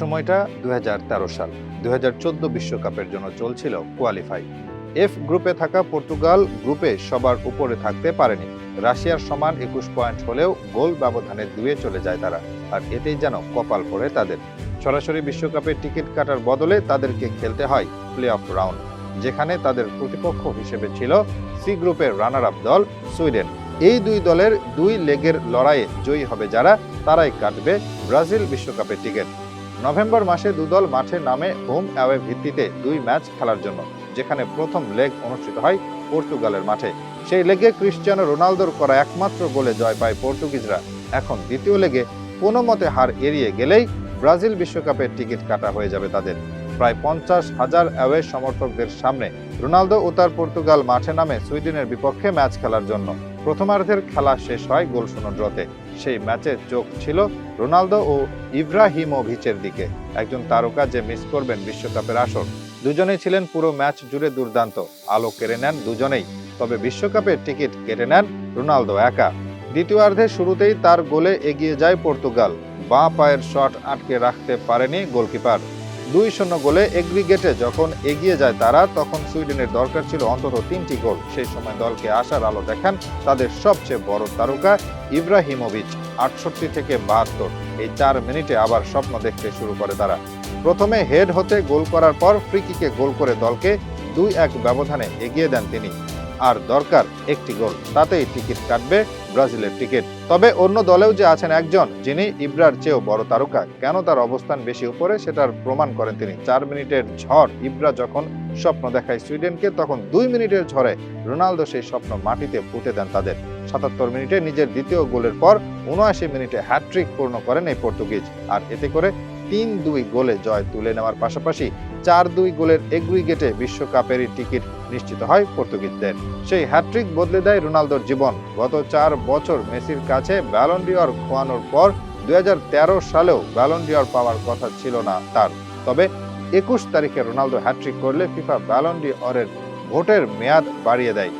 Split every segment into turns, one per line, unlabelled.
সময়টা দুই হাজার তেরো সাল। দু বিশ্বকাপের জন্য চলছিল কোয়ালিফাই। এফ গ্রুপে থাকা পর্তুগাল গ্রুপে সবার উপরে থাকতে পারেনি। রাশিয়ার সমান একুশ পয়েন্ট হলেও গোল ব্যবধানে দুয়ে চলে যায় তারা, আর এতেই যেন কপাল পড়ে তাদের। সরাসরি বিশ্বকাপের টিকিট কাটার বদলে তাদেরকে খেলতে হয় প্লে অফ রাউন্ড, যেখানে তাদের প্রতিপক্ষ হিসেবে ছিল সি গ্রুপের রানার আপ দল সুইডেন। এই দুই দলের দুই লেগের লড়াইয়ে জয়ী হবে যারা, তারাই কাটবে ব্রাজিল বিশ্বকাপের টিকিট। নভেম্বর মাসে দুদল মাঠে নামে হোম অ্যাওয়ে ভিত্তিতে দুই ম্যাচ খেলার জন্য, যেখানে প্রথম লেগ অনুষ্ঠিত হয় পর্তুগালের মাঠে। সেই লেগে ক্রিশ্চিয়ানো রোনালদোর করা একমাত্র গোলে জয় পায় পর্তুগিজরা। এখন দ্বিতীয় লেগে কোনো মতে হার এড়িয়ে গেলেই ব্রাজিল বিশ্বকাপের টিকিট কাটা হয়ে যাবে তাদের। প্রায় পঞ্চাশ হাজার অ্যাওয়ে সমর্থকদের সামনে রোনালদো ও তার পর্তুগাল মাঠে নামে সুইডেনের বিপক্ষে ম্যাচ খেলার জন্য। প্রথমার্ধের খেলা শেষ হয় গোলশূন্য ড্রতে। সেই ম্যাচে চোখ ছিল রোনালদো ও ইব্রাহিমোভিচের দিকে। একজন তারকা যে মিস করবেন বিশ্বকাপের আসর। দুজনেই ছিলেন পুরো ম্যাচ জুড়ে দুর্দান্ত। আলো কেড়ে নেন দুজনেই। তবে বিশ্বকাপের টিকিট কেটে নেন রোনালদো একা। দ্বিতীয়ার্ধে শুরুতেই তার গোলে এগিয়ে যায় পর্তুগাল। বাঁ পায়ের শট আটকে রাখতে পারেনি গোলকিপার। দুই শূন্য গোলে এগ্রিগেটে যখন এগিয়ে যায় তারা, তখন সুইডেনের দরকার ছিল অন্তত তিনটি গোল। সেই সময় দলকে আসার আলো দেখান তাদের সবচেয়ে বড় তারকা ইব্রাহিমোভিচ, আটষট্টি থেকে বাহাত্তর। এই চার মিনিটে আবার স্বপ্ন দেখতে শুরু করে তারা। প্রথমে হেড হতে গোল করার পর ফ্রিকিকে গোল করে দলকে দুই এক ব্যবধানে এগিয়ে দেন তিনি। আর দরকার একটি গোল, তাতেই টিকিট কাটবে ব্রাজিলের টিকিট তবে অন্য দলেও যে আছেন একজন, যিনি ইব্রার চেয়েও বড় তারকা, কেন তার অবস্থান বেশি উপরে সেটার প্রমাণ করেন তিনি। চার মিনিটের ঝড়, ইব্রা যখন স্বপ্ন দেখায় সুইডেনকে, তখন দুই মিনিটের ঝড়ে রোনালদো সেই স্বপ্ন মাটিতে পুঁতে দেন তাদের। সাতাত্তর মিনিটে নিজের দ্বিতীয় গোলের পর, উনআশি মিনিটে হ্যাট্রিক পূর্ণ করেন এই পর্তুগিজ। আর এতে করে তিন দুই গোলে জয় তুলে নেওয়ার পাশাপাশি চার দুই গোলের এগ্রিগেটে বিশ্বকাপেরই টিকিট নিশ্চিত হয় পর্তুগিজদের। সেই হ্যাট্রিক বদলে দেয় রোনালদোর জীবন। গত চার বছর মেসির কাছে ব্যালন্ডিয়র খোয়ানোর পর দুই সালেও ব্যালন্ডিয়র পাওয়ার কথা ছিল না তার। তবে একুশ তারিখে রোনালদো হ্যাট্রিক করলে ফিফা ব্যালন্ডিয়রের ভোটের মেয়াদ বাড়িয়ে দেয়,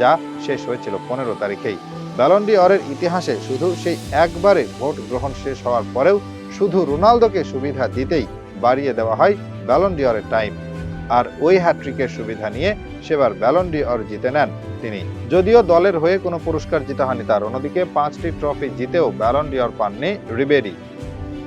যা শেষ হয়েছিল পনেরো তারিখেই। ব্যালন্ডি অরের ইতিহাসে শুধু সেই একবারে ভোট গ্রহণ শেষ হওয়ার পরেও শুধু রোনালদোকে সুবিধা দিতেই বাড়িয়ে দেওয়া হয় ব্যালন্ডিয়রের টাইম আর ওই হ্যাট্রিকের সুবিধা নিয়ে সেবার ব্যালন্ডিয়র জিতে নেন তিনি। যদিও দলের হয়ে কোনো পুরস্কার জিতা হয়নি তার, অন্যদিকে পাঁচটি ট্রফি জিতেও ব্যালন্ডিয়র পাননি রিবেরি